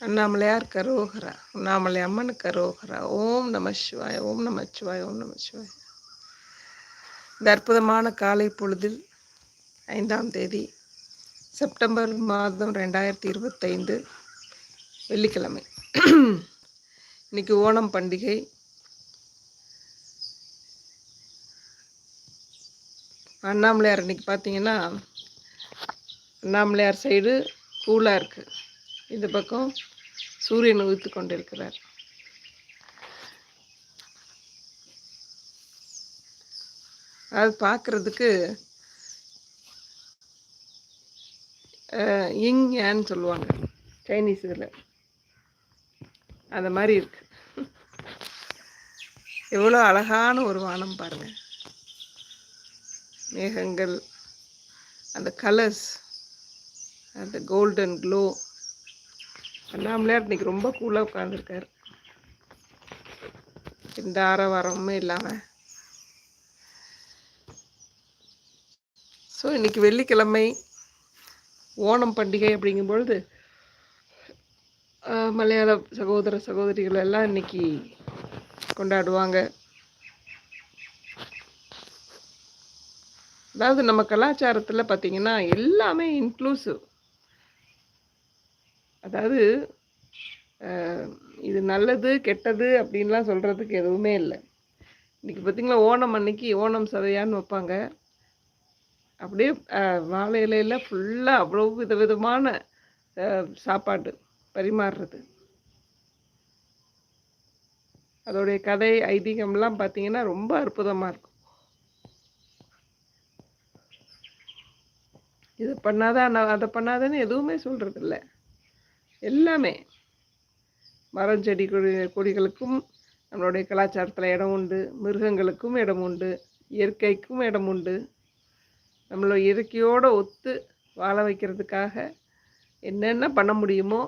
அண்ணாமலையார் கரோகரா அண்ணாமலை அம்மன் கரோகரா ஓம் நம சிவாய ஓம் நம சிவாய ஓம் நம சிவாய. இந்த அற்புதமான காலை பொழுதில் ஐந்தாம் தேதி செப்டம்பர் மாதம் ரெண்டாயிரத்தி இருபத்தைந்து வெள்ளிக்கிழமை. இன்னைக்கு ஓணம் பண்டிகை. அண்ணாமலையார் இன்னைக்கு பார்த்தீங்கன்னா அண்ணாமலையார் சைடு கூலாக இருக்குது இந்த பக்கம் சூரியன் உதித்து கொண்டிருக்கிறார். அது பார்க்குறதுக்கு இங் ஏன்னு சொல்லுவாங்க சைனீஸ் இதில். அந்த மாதிரி இருக்கு. எவ்வளோ அழகான ஒரு வானம் பாருங்க. மேகங்கள் அந்த கலர்ஸ் அந்த கோல்டன் க்ளோ அண்ணாமலையார் இன்னைக்கு ரொம்ப கூலாக உட்காந்துருக்காரு எந்த ஆரவாரமுமே இல்லாமல் ஸோ இன்றைக்கி வெள்ளிக்கிழமை ஓணம் பண்டிகை அப்படிங்கும் பொழுது மலையாள சகோதர சகோதரிகள் எல்லாம் இன்னைக்கு கொண்டாடுவாங்க. அதாவது நம்ம கலாச்சாரத்தில் பார்த்திங்கன்னா எல்லாமே இன்க்ளூசிவ் அதாவது இது நல்லது கெட்டது அப்படின்லாம் சொல்கிறதுக்கு எதுவுமே இல்லை. இன்னைக்கு பார்த்தீங்களா ஓணம் அன்னைக்கு ஓணம் சதையான்னு வைப்பாங்க. அப்படியே வாழை இலையில ஃபுல்லாக அவ்வளோ விதவிதமான விதமான சாப்பாடு பரிமாறுறது. அதோடைய கதை ஐதீகம்லாம் பார்த்தீங்கன்னா ரொம்ப அற்புதமாக இருக்கும். இது பண்ணாதான் நான் அதை பண்ணாதேன்னு எதுவுமே சொல்கிறது இல்லை எல்லாமே. மரம் செடி கொடி கொடிகளுக்கும் நம்மளுடைய கலாச்சாரத்தில் இடம் உண்டு. மிருகங்களுக்கும் இடம் உண்டு. இயற்கைக்கும் இடம் உண்டு. நம்மளை இயற்கையோடு ஒத்து வாழ வைக்கிறதுக்காக என்னென்ன பண்ண முடியுமோ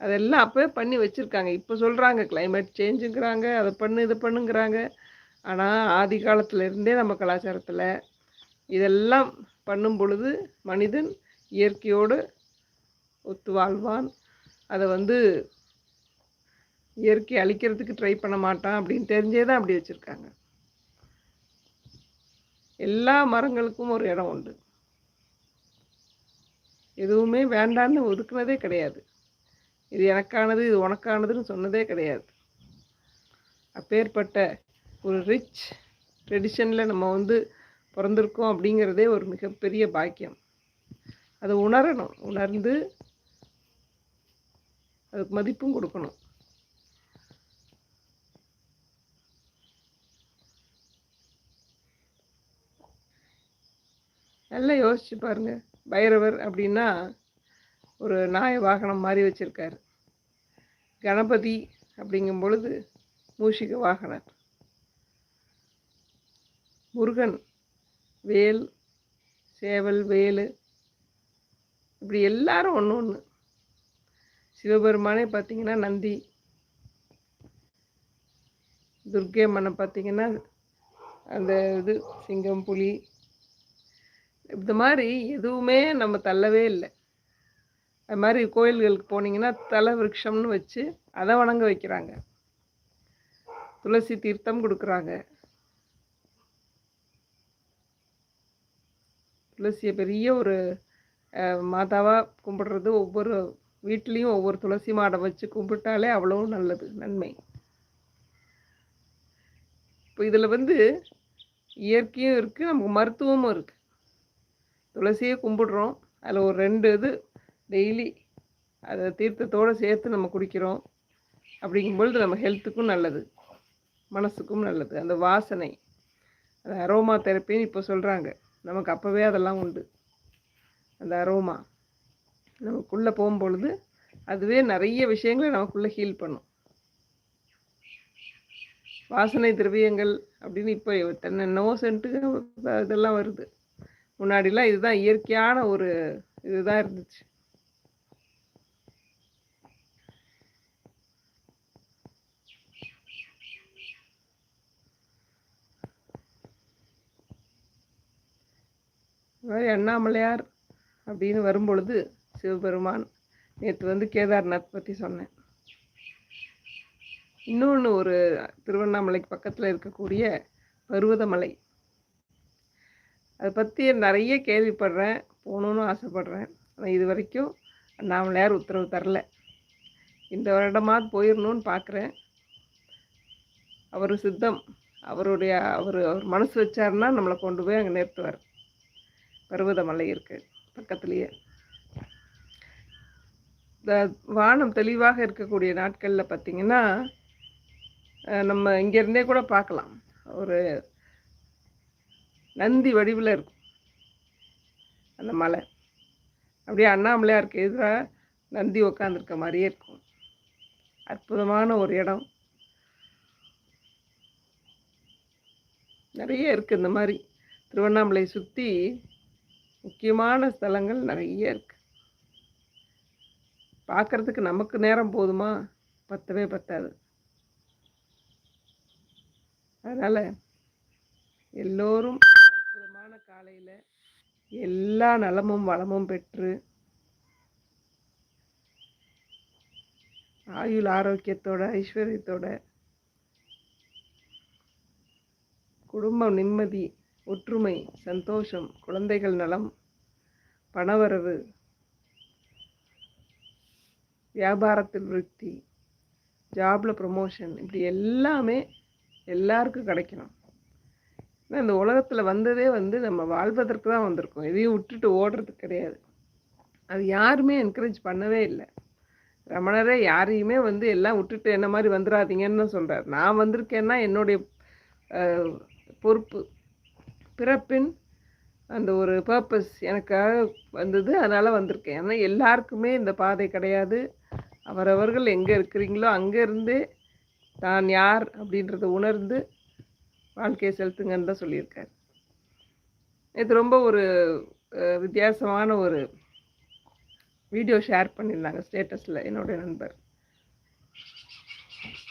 அதெல்லாம் அப்போவே பண்ணி வச்சுருக்காங்க. இப்போ சொல்கிறாங்க கிளைமேட் சேஞ்சுங்கிறாங்க அதை பண்ணு இது பண்ணுங்கிறாங்க. ஆனால் ஆதி காலத்துல இருந்தே நம்ம கலாச்சாரத்தில் இதெல்லாம் பண்ணும் பொழுது மனிதன் இயற்கையோடு ஒத்து வாழ்வான் அதை வந்து இயற்கை அழிக்கிறதுக்கு ட்ரை பண்ண மாட்டான் அப்படின்னு தெரிஞ்சே தான் அப்படி வச்சுருக்காங்க. எல்லா மரங்களுக்கும் ஒரு இடம் உண்டு. எதுவுமே வேண்டான்னு ஒதுக்குனதே கிடையாது. இது எனக்கானது இது உனக்கானதுன்னு சொன்னதே கிடையாது. அப்பேற்பட்ட ஒரு ரிச் ட்ரெடிஷனில் நம்ம வந்து பிறந்திருக்கோம் அப்படிங்கிறதே ஒரு மிகப்பெரிய பாக்கியம். அதை உணரணும். உணர்ந்து அதுக்கு மதிப்பும் கொடுக்கணும். நல்லா யோசிச்சு பாருங்க. பைரவர் அப்படின்னா ஒரு நாய வாகனம் மாதிரி வச்சிருக்காரு. கணபதி அப்படிங்கும் பொழுது மூஷிக வாகனர். முருகன் வேல் சேவல் வேலு இப்படி எல்லாரும் ஒன்று ஒன்று சிவபெருமானே பார்த்தீங்கன்னா நந்தி. துர்க்கை அம்மனை பார்த்தீங்கன்னா அந்த இது சிங்கம் புலி. இந்த மாதிரி எதுவுமே நம்ம தள்ளவே இல்லை. அது மாதிரி கோயில்களுக்கு போனீங்கன்னா தலை விருட்சம்னு வச்சு அதை வணங்க வைக்கிறாங்க. துளசி தீர்த்தம் கொடுக்குறாங்க. துளசியை பெரிய ஒரு மாதாவாக கும்பிடுறது ஒவ்வொரு வீட்லேயும் ஒவ்வொரு துளசி மாடம் வச்சு கும்பிட்டாலே அவ்வளோ நல்லது நன்மை. இப்போ இதில் வந்து இயற்கையும் இருக்குது நமக்கு மருத்துவமும் இருக்குது துளசியை கும்பிடுறோம் அதில் ஒரு ரெண்டு இது டெய்லி அதை தீர்த்தத்தோடு சேர்த்து நம்ம குடிக்கிறோம். அப்படிங்கும்பொழுது நம்ம ஹெல்த்துக்கும் நல்லது மனசுக்கும் நல்லது. அந்த வாசனை அந்த அரோமா தெரப்பின்னு இப்போ சொல்கிறாங்க நமக்கு அப்போவே அதெல்லாம் உண்டு. அந்த அரோமா. நமக்குள்ளே போகும்பொழுது அதுவே நிறைய விஷயங்களை நமக்குள்ளே ஹீல் பண்ணும். வாசனை திரவியங்கள் அப்படின்னு இப்போ என்னென்னவோ சென்ட்டு இதெல்லாம் வருது. முன்னாடிலாம் இதுதான் இயற்கையான ஒரு இதுதான் இருந்துச்சு. அண்ணாமலையார் அப்படின்னு வரும்பொழுது சிவபெருமான். நேற்று வந்து கேதார்நாத் பற்றி சொன்னேன். இன்னொன்று ஒரு திருவண்ணாமலைக்கு பக்கத்தில் இருக்கக்கூடிய பருவதமலை. அதை பற்றி நிறைய கேள்விப்படுறேன் போகணுன்னு ஆசைப்பட்றேன். ஆனால் இது வரைக்கும் அண்ணாமலையார் உத்தரவு தரல. இந்த வருடமாவது போயிடணும்னு பார்க்குறேன் அவர் சித்தம். அவருடைய அவர் அவர் மனசு வச்சாருன்னா நம்மளை கொண்டு போய் அங்கே நிறுத்துவார். பருவதமலை இருக்குது பக்கத்துலேயே. வானம் தெளிவாக இருக்கக்கூடிய நாட்களில் பார்த்திங்கன்னா நம்ம இங்கேருந்தே கூட பார்க்கலாம் ஒரு நந்தி வடிவில் இருக்கும். அந்த மலை. அப்படியே அண்ணாமலையாருக்கு எதிராக நந்தி உக்காந்துருக்க மாதிரியே இருக்கும். அற்புதமான ஒரு இடம். நிறைய இருக்குது இந்த மாதிரி. திருவண்ணாமலை சுற்றி முக்கியமான ஸ்தலங்கள் நிறைய இருக்குது பார்க்குறதுக்கு நமக்கு நேரம் போதுமா? பத்தவே பத்தாது. அதனால் எல்லோரும் அற்புதமான காலையில் எல்லா நலமும் வளமும் பெற்று ஆயுள் ஆரோக்கியத்தோட ஐஸ்வர்யத்தோட குடும்பம் நிம்மதி ஒற்றுமை சந்தோஷம் குழந்தைகள் நலம் பணவரவு வியாபாரத்தில் விருத்தி ஜாபில் ப்ரொமோஷன் இப்படி எல்லாமே எல்லாருக்கும் கிடைக்கணும். இந்த உலகத்தில் வந்ததே வந்து நம்ம வாழ்வதற்கு தான் வந்திருக்கோம். எதையும் விட்டுட்டு ஓடுறது கிடையாது. அது யாருமே என்கரேஜ் பண்ணவே இல்லை. ரமணரே யாரையுமே வந்து எல்லாம் விட்டுட்டு என்ன மாதிரி வந்துடாதீங்கன்னு சொல்கிறார் நான் வந்திருக்கேன்னா என்னுடைய பொறுப்பு பிறப்பின் அந்த ஒரு பர்பஸ் எனக்காக வந்தது அதனால் வந்திருக்கேன். ஏன்னா எல்லாருக்குமே இந்த பாதை கிடையாது. அவரவர்கள் எங்கே இருக்கிறீங்களோ அங்கேருந்து தான் யார் அப்படின்றத உணர்ந்து வாழ்க்கையை செலுத்துங்கன்னு தான் சொல்லியிருக்கார். இது ரொம்ப ஒரு வித்தியாசமான ஒரு வீடியோ ஷேர் பண்ணியிருந்தாங்க ஸ்டேட்டஸில் என்னுடைய நண்பர்.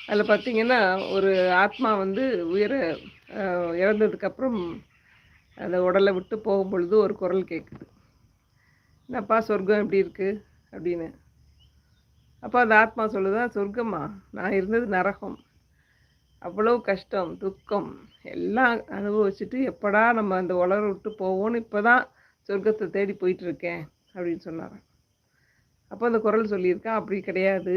அதில் பார்த்தீங்கன்னா ஒரு ஆத்மா வந்து உயிரை இறந்ததுக்கப்புறம் அந்த உடலை விட்டு போகும் பொழுது ஒரு குரல் கேட்குது என்னப்பா சொர்க்கம் எப்படி இருக்குது அப்படின்னு. அப்போ அந்த ஆத்மா சொல்லுதான் சொர்க்கமா நான் இருந்தது நரகம். அவ்வளோ கஷ்டம் துக்கம் எல்லாம் அனுபவிச்சுட்டு எப்படா நம்ம அந்த உலக விட்டு போவோம்னு இப்போ தான் சொர்க்கத்தை தேடி போயிட்டுருக்கேன் அப்படின்னு சொன்னார். அப்போ அந்த குரல் சொல்லியிருக்கேன் அப்படி கிடையாது.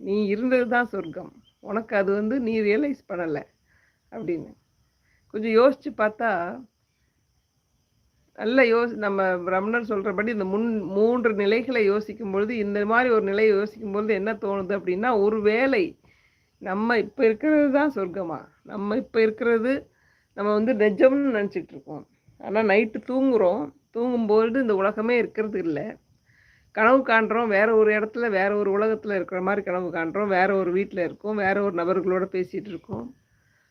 நீ இருந்தது தான் சொர்க்கம். உனக்கு அது வந்து நீ ரியலைஸ் பண்ணலை அப்படின்னு. கொஞ்சம் யோசித்து பார்த்தா நல்ல யோசி நம்ம ரமணர் சொல்கிறபடி இந்த முன் மூன்று நிலைகளை யோசிக்கும் பொழுது இந்த மாதிரி ஒரு நிலையை யோசிக்கும் பொழுது என்ன தோணுது அப்படின்னா ஒரு வேலை. நம்ம இப்போ இருக்கிறது தான் சொர்க்கமா. நம்ம இப்போ இருக்கிறது நம்ம வந்து நிஜம்னு நினச்சிட்டு இருக்கோம். ஆனால் நைட்டு தூங்குகிறோம் தூங்கும்போது இந்த உலகமே இருக்கிறது இல்லை. கனவு காண்றோம். வேற ஒரு இடத்துல வேற ஒரு உலகத்தில் இருக்கிற மாதிரி கனவு காண்றோம். வேற ஒரு வீட்டில் இருக்கோம். வேற ஒரு நபர்களோட பேசிகிட்டு இருக்கோம்.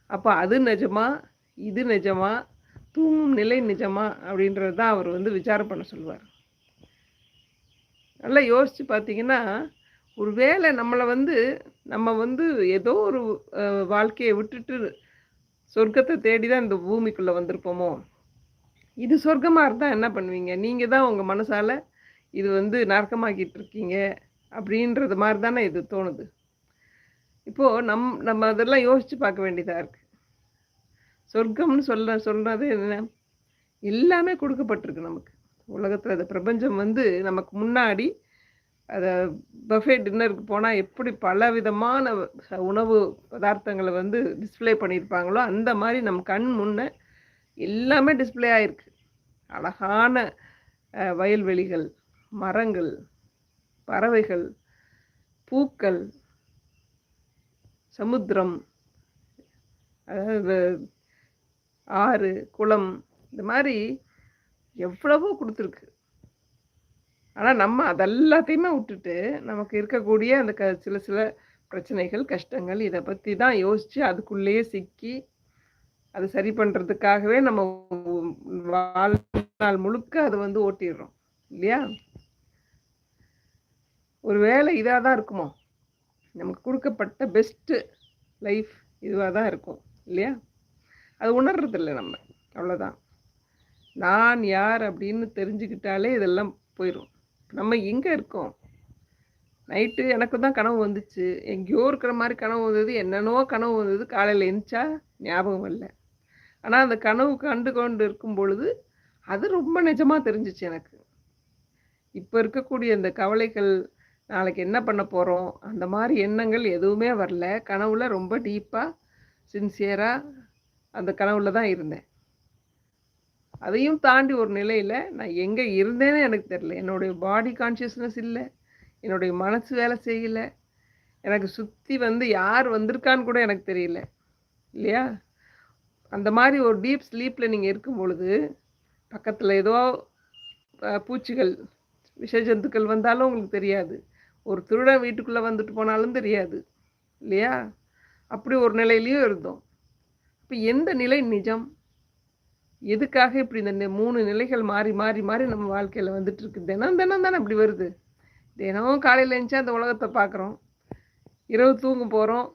அப்போ அது நிஜமா? இது நிஜமா? தூங்கும் நிலை நிஜமா அப்படின்றது தான் அவர் வந்து விசாரம் பண்ண சொல்லுவார். நல்லா யோசித்து பார்த்தீங்கன்னா ஒரு வேளை நம்மளை வந்து நம்ம வந்து ஏதோ ஒரு வாழ்க்கையை விட்டுட்டு சொர்க்கத்தை தேடி தான் இந்த பூமிக்குள்ளே வந்திருப்போமோ? இது சொர்க்கமாக இருந்தால் என்ன பண்ணுவீங்க? நீங்கள் தான் உங்கள் மனசால் இது வந்து நரக்கமாக்கிட்டு இருக்கீங்க அப்படின்றது மாதிரி தானே இது தோணுது. இப்போது நம் நம்ம அதெல்லாம் யோசித்து பார்க்க வேண்டியதாக இருக்குது சொர்க்கம்னு சொல்ல சொல்கிறது என்ன? எல்லாமே கொடுக்கப்பட்டிருக்கு நமக்கு. உலகத்தில் அந்த பிரபஞ்சம் வந்து நமக்கு முன்னாடி அதை பஃபே டின்னருக்கு போனால் எப்படி பல விதமான உணவு பதார்த்தங்களை வந்து டிஸ்பிளே பண்ணியிருப்பாங்களோ அந்த மாதிரி நம் கண் முன்னே எல்லாமே டிஸ்பிளே ஆகிருக்கு அழகான வயல்வெளிகள் மரங்கள் பறவைகள் பூக்கள் சமுத்திரம் அதாவது ஆறு குளம் இந்த மாதிரி எவ்வளவோ கொடுத்துருக்கு. ஆனால் நம்ம அதெல்லாத்தையுமே விட்டுட்டு நமக்கு இருக்கக்கூடிய அந்த க சில சில பிரச்சனைகள் கஷ்டங்கள் இதை பற்றி தான் யோசித்து அதுக்குள்ளேயே சிக்கி அது சரி பண்ணுறதுக்காகவே நம்ம வாழ்நாள் முழுக்க அதை வந்து ஓட்டிடுறோம் இல்லையா? ஒரு வேலை இதாக தான் இருக்குமோ? நமக்கு கொடுக்கப்பட்ட பெஸ்ட்டு லைஃப் இதுவாக தான் இருக்கும் இல்லையா? அது உணர்றதில்ல நம்ம. அவ்வளோதான் நான் யார் அப்படின்னு தெரிஞ்சுக்கிட்டாலே இதெல்லாம் போயிடும் நம்ம எங்கே இருக்கோம்? நைட்டு எனக்கு தான் கனவு வந்துச்சு. எங்கேயோ இருக்கிற மாதிரி கனவு வந்தது. என்னென்னவோ கனவு வந்தது. காலையில் எந்திரிச்சா ஞாபகம் இல்லை ஆனால் அந்த கனவு கண்டு கொண்டு இருக்கும் பொழுது அது ரொம்ப நிஜமாக தெரிஞ்சிச்சு எனக்கு. இப்போ இருக்கக்கூடிய இந்த கவலைகள் நாளைக்கு என்ன பண்ண போகிறோம் அந்த மாதிரி எண்ணங்கள் எதுவுமே வரல. கனவுல ரொம்ப டீப்பாக சின்சியராக அந்த கனவுல தான் இருந்தேன். அதையும் தாண்டி ஒரு நிலையில் நான் எங்கே இருந்தேன்னு எனக்கு தெரியல. என்னுடைய பாடி கான்ஷியஸ்னஸ் இல்லை. என்னுடைய மனசு வேலை செய்யல. எனக்கு சுற்றி வந்து யார் வந்திருக்கான்னு கூட எனக்கு தெரியல. இல்லையா? அந்த மாதிரி ஒரு டீப் ஸ்லீப்பில் நீங்கள் இருக்கும் பொழுது பக்கத்தில் ஏதோ பூச்சிகள் விஷ ஜந்துக்கள் வந்தாலும் உங்களுக்கு தெரியாது. ஒரு திருடன் வீட்டுக்குள்ளே வந்துட்டு போனாலும் தெரியாது. இல்லையா? அப்படி ஒரு நிலையிலையும் இருந்தோம். இப்போ எந்த நிலை நிஜம்? எதுக்காக இப்படி இந்த மூணு நிலைகள் மாறி மாறி மாறி நம்ம வாழ்க்கையில் வந்துட்டு இருக்கு தினம் தினம் தானே இப்படி வருது. தினமும் காலையில் எழுந்துச்சா அந்த உலகத்தை பார்க்குறோம். இரவு தூங்க போகிறோம்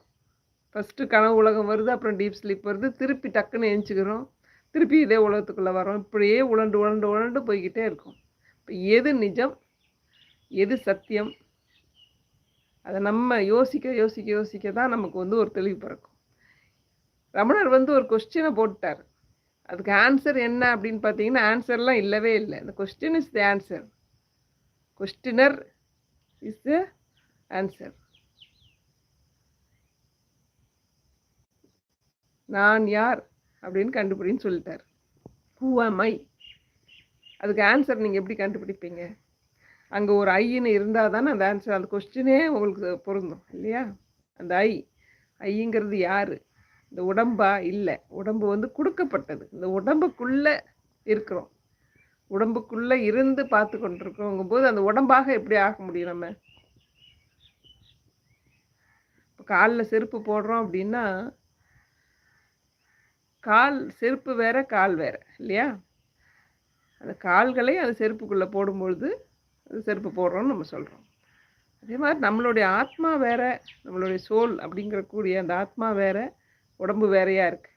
ஃபஸ்ட்டு கனவு உலகம் வருது அப்புறம் டீப் ஸ்லீப் வருது. திருப்பி டக்குன்னு எழுந்துக்கிறோம் திருப்பி இதே உலகத்துக்குள்ளே வரோம் இப்படியே உழண்டு உழண்டு உழண்டு போய்கிட்டே இருக்கும். இப்போ எது நிஜம்? எது சத்தியம்? அதை நம்ம யோசிக்க யோசிக்க யோசிக்க தான் நமக்கு வந்து ஒரு தெளிவு பிறக்கும். ரமணர் வந்து ஒரு கொஸ்டினை போட்டார் அதுக்கு ஆன்சர் என்ன அப்படின்னு பார்த்தீங்கன்னா ஆன்சர்லாம் இல்லவே இல்லை. இந்த question is the answer questioner is the answer நான் யார் அப்படின்னு கண்டுபிடின்னு சொல்லிட்டார். ஹூ மை அதுக்கு ஆன்சர் நீங்கள் எப்படி கண்டுபிடிப்பீங்க? அங்கே ஒரு ஐன்னு இருந்தால் தானே அந்த ஆன்சர் அந்த கொஸ்டினே உங்களுக்கு பொருந்தும் இல்லையா? அந்த ஐ ஐங்கிறது யார்? இந்த உடம்பா இல்லை. உடம்பு வந்து கொடுக்கப்பட்டது. இந்த உடம்புக்குள்ளே இருக்கிறோம். உடம்புக்குள்ளே இருந்து பார்த்து கொண்டிருக்கிறோங்கும் போது அந்த உடம்பாக எப்படி ஆக முடியும் நம்ம? இப்போ காலில் செருப்பு போடுறோம் அப்படின்னா கால் செருப்பு வேற கால் வேற இல்லையா? அந்த கால்களை அது செருப்புக்குள்ளே போடும்பொழுது அது செருப்பு போடுறோம்னு நம்ம சொல்கிறோம் அதே மாதிரி நம்மளுடைய ஆத்மா வேற நம்மளுடைய சோல் அப்படிங்கிற கூடிய அந்த ஆத்மா வேற உடம்பு வேறையா இருக்கு.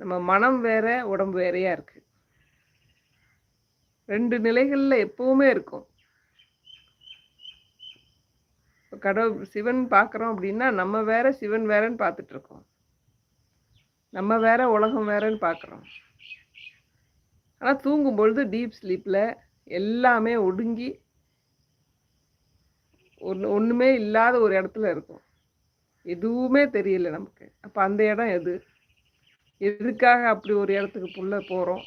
நம்ம மனம் வேற உடம்பு வேறையா இருக்கு. ரெண்டு நிலைகளில் எப்பவுமே இருக்கும். இப்போ கடவுள் சிவன் பார்க்குறோம் அப்படின்னா நம்ம வேற சிவன் வேறன்னு பார்த்துட்ருக்கோம் நம்ம வேற உலகம் வேறன்னு பார்க்குறோம் ஆனால் தூங்கும் பொழுது டீப் ஸ்லீப்பில் எல்லாமே ஒடுங்கி ஒன்று ஒன்றுமே இல்லாத ஒரு இடத்துல இருக்கும். எதுவுமே தெரியல நமக்கு. அப்போ அந்த இடம் எது? எதுக்காக அப்படி ஒரு இடத்துக்கு புள்ள போகிறோம்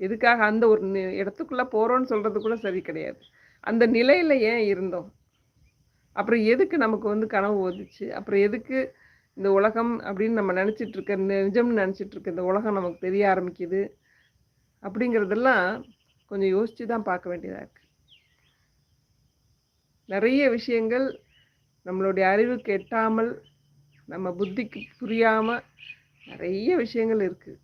எதுக்காக அந்த ஒரு இடத்துக்குள்ளே போகிறோன்னு சொல்கிறது கூட சரி கிடையாது. அந்த நிலையில் ஏன் இருந்தோம்? அப்புறம் எதுக்கு நமக்கு வந்து கனவு வந்துச்சு? அப்புறம் எதுக்கு இந்த உலகம் அப்படின்னு நம்ம நினச்சிட்டு இருக்க நிஜம்னு நினச்சிட்டு இருக்க இந்த உலகம் நமக்கு தெரிய ஆரம்பிக்குது? அப்படிங்கிறதெல்லாம் கொஞ்சம் யோசித்து தான் பார்க்க வேண்டியதாக இருக்குது நிறைய விஷயங்கள் நம்மளுடைய அறிவுக்கு எட்டாமல் நம்ம புத்திக்கு புரியாமல் நிறைய விஷயங்கள் இருக்குது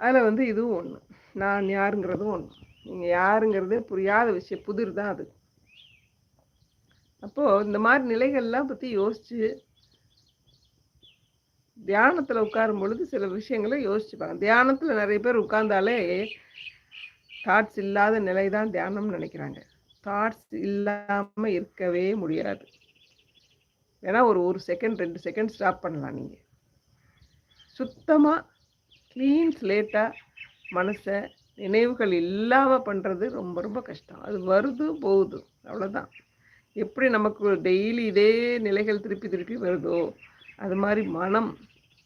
அதில் வந்து இதுவும் ஒன்று நான் யாருங்கிறதும் ஒன்று நீங்கள் யாருங்கிறதே புரியாத விஷயம். புதிர் தான் அது. அப்போது இந்த மாதிரி நிலைகள்லாம் பற்றி யோசித்து தியானத்தில் உட்காரும் பொழுது சில விஷயங்களை யோசிச்சுப்பாங்க. தியானத்தில் நிறைய பேர் உட்கார்ந்தாலே தாட்ஸ் இல்லாத நிலை தான் தியானம்னு நினைக்கிறாங்க. தாட்ஸ் இல்லாமல் இருக்கவே முடியாது. ஏன்னா ஒரு ஒரு செகண்ட் ரெண்டு செகண்ட் ஸ்டாப் பண்ணலாம் நீங்கள் சுத்தமாக க்ளீன் ஸ்லேட்டாக மனசை நினைவுகள் இல்லாமல் பண்ணுறது ரொம்ப ரொம்ப கஷ்டம். அது வருது போகுது. அவ்வளோதான் எப்படி நமக்கு டெய்லி இதே நிலைகள் திருப்பி திருப்பி வருதோ அது மாதிரி மனம்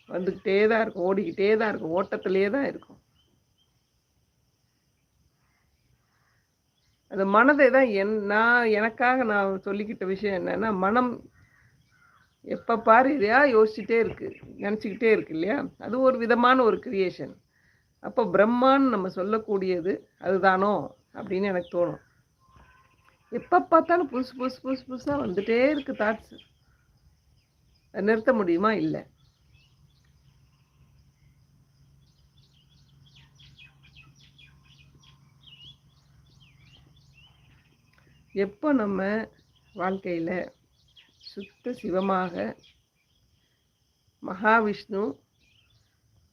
வந்துக்கிட்டே தான் இருக்கும். ஓடிக்கிட்டே தான் இருக்கும். ஓட்டத்திலே தான் இருக்கும். அந்த மனதை தான் என் நான் எனக்காக நான் சொல்லிக்கிட்ட விஷயம் என்னன்னா மனம் எப்போ பாரு இதையா யோசிச்சுட்டே இருக்கு நினச்சிக்கிட்டே இருக்கு இல்லையா? அது ஒரு விதமான ஒரு கிரியேஷன் அப்போ பிரம்மான்னு நம்ம சொல்லக்கூடியது அதுதானோ அப்படின்னு எனக்கு தோணும். எப்போ பார்த்தாலும் புதுசு புதுசு புதுசு புதுசாக வந்துட்டே இருக்குது தாட்ஸ் நிறுத்த முடியுமா? இல்லை. எப்போ நம்ம வாழ்க்கையில் சுத்த சிவமாக மகாவிஷ்ணு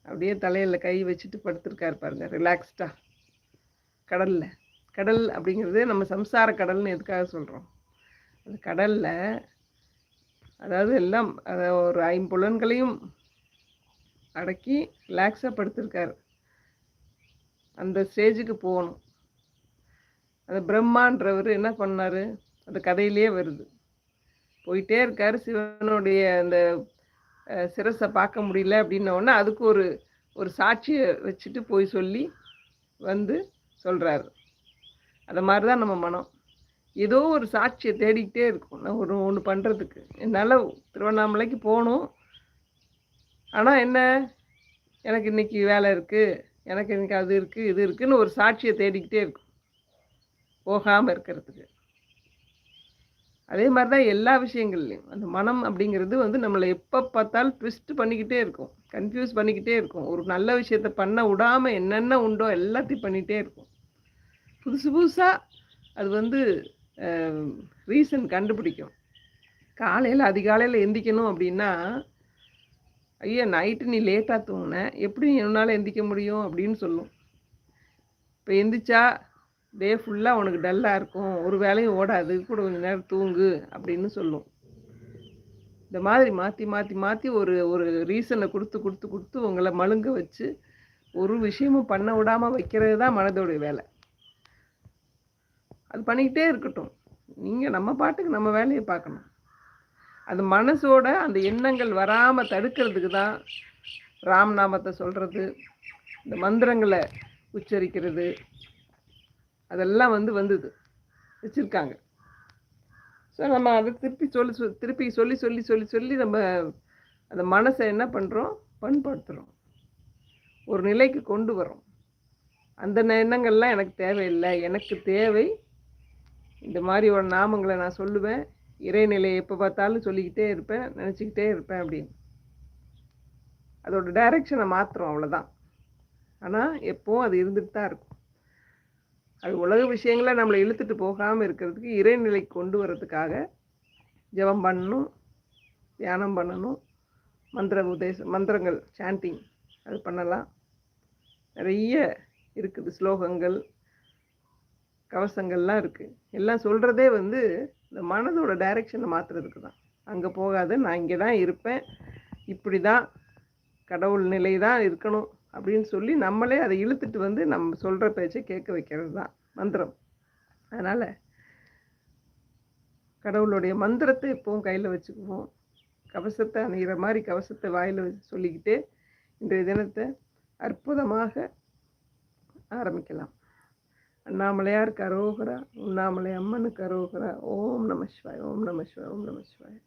அப்படியே தலையில் கை வச்சுட்டு படுத்திருக்காரு பாருங்க ரிலாக்ஸ்டாக கடலில். கடல் அப்படிங்கிறது நம்ம சம்சார கடல்னு எதுக்காக சொல்கிறோம் அந்த கடலில் அதாவது எல்லாம் அதை ஒரு ஐம்புலன்களையும் அடக்கி ரிலாக்ஸாக படுத்திருக்காரு. அந்த ஸ்டேஜுக்கு போகணும். அந்த பிரம்மான்றவர் என்ன பண்ணார்? அந்த கதையிலே வருது. போயிட்டே இருக்கார் சிவனுடைய அந்த அஹ், சிரசை பார்க்க முடியல அப்படின்ன அதுக்கு ஒரு ஒரு சாட்சியை வச்சுட்டு போய் சொல்லி வந்து சொல்கிறாரு அது மாதிரி தான் நம்ம மனம். ஏதோ ஒரு சாட்சியை தேடிக்கிட்டே இருக்கும். நான் ஒரு ஒன்று பண்ணுறதுக்கு என்னால் திருவண்ணாமலைக்கு போகணும். ஆனால் என்ன? எனக்கு இன்றைக்கி வேலை இருக்குது எனக்கு இன்றைக்கி அது இருக்குது இது இருக்குதுன்னு ஒரு சாட்சியை தேடிக்கிட்டே இருக்கும். போகாமல் இருக்கிறதுக்கு. அதே மாதிரி தான் எல்லா விஷயங்கள்லையும். அந்த மனம் அப்படிங்கிறது வந்து நம்மளை எப்போ பார்த்தாலும் ட்விஸ்ட் பண்ணிக்கிட்டே இருக்கும். கன்ஃபியூஸ் பண்ணிக்கிட்டே இருக்கும். ஒரு நல்ல விஷயத்த பண்ண விடாமல் என்னென்ன உண்டோ எல்லாத்தையும் பண்ணிகிட்டே இருக்கும். புதுசு புதுசாக அது வந்து ரீசன் கண்டுபிடிக்கும். காலையில் அதிகாலையில் எந்திக்கணும் அப்படின்னா ஐயா நைட்டு நீ லேட்டாக தூங்கின. எப்படி என்னால் எந்திக்க முடியும்? அப்படின்னு சொல்லும். இப்போ எந்திரிச்சா டே ஃபுல்லாக உனக்கு டல்லாக இருக்கும். ஒரு வேலையும் ஓடாது. கூட கொஞ்சம் நேரம் தூங்கு அப்படின்னு சொல்லும். இந்த மாதிரி மாற்றி மாற்றி மாற்றி ஒரு ஒரு ரீசனை கொடுத்து கொடுத்து கொடுத்து உங்களை மழுங்க வச்சு ஒரு விஷயமும் பண்ண விடாமல் வைக்கிறது தான் மனதோடைய வேலை. அது பண்ணிக்கிட்டே இருக்கட்டும். நீங்கள் நம்ம பாட்டுக்கு நம்ம வேலையை பார்க்கணும். அந்த மனசோட அந்த எண்ணங்கள் வராமல் தடுக்கிறதுக்கு தான் ராம்நாமத்தை சொல்கிறது இந்த மந்திரங்களை உச்சரிக்கிறது. அதெல்லாம் வந்து வந்தது. வச்சுருக்காங்க. ஸோ நம்ம அதை திருப்பி சொல்லி சொ- திருப்பி சொல்லி சொல்லி சொல்லி சொல்லி நம்ம அந்த மனசை என்ன பண்ணுறோம் பண்படுத்துகிறோம் ஒரு நிலைக்கு கொண்டு வரோம் அந்த எண்ணங்கள்லாம் எனக்கு தேவையில்லை. எனக்கு தேவை இந்த மாதிரி ஒரு நாமங்களை நான் சொல்லுவேன். இறைநிலையை எப்போ பார்த்தாலும் சொல்லிக்கிட்டே இருப்பேன் நினச்சிக்கிட்டே இருப்பேன் அப்படின்னு. அதோட டைரக்ஷனை மாற்றுறோம் அவ்வளோதான் ஆனால் எப்போவும் அது இருந்துகிட்டு தான் இருக்கும். அது உலக விஷயங்களை நம்மளை இழுத்துட்டு போகாமல் இருக்கிறதுக்கு இறைநிலை கொண்டு வர்றதுக்காக ஜெபம் பண்ணணும் தியானம் பண்ணணும் மந்திர உதேசம் மந்திரங்கள் சாண்டிங் அது பண்ணலாம். நிறைய இருக்குது ஸ்லோகங்கள் கவசங்கள்லாம் இருக்குது எல்லாம் சொல்கிறதே வந்து இந்த மனதோட டைரெக்ஷனை மாற்றுறதுக்கு தான். அங்கே போகாத நான் இங்கே தான் இருப்பேன். இப்படி தான் கடவுள் நிலை தான் இருக்கணும். அப்படின்னு சொல்லி நம்மளே அதை இழுத்துட்டு வந்து நம்ம சொல்கிற பேச்சை கேட்க வைக்கிறது தான் மந்திரம். அதனால் கடவுளுடைய மந்திரத்தை எப்பவும் கையில் வச்சுக்குவோம். கவசத்தை அணிகிற மாதிரி கவசத்தை வாயில் வச்சு சொல்லிக்கிட்டே இன்றைய தினத்தை அற்புதமாக ஆரம்பிக்கலாம். அண்ணாமலையார் கரோகரா உண்ணாமலை அம்மனுக்கு கரோகரா ஓம் நம சிவாய் ஓம் நம சிவாய் ஓம் நம சிவாய்.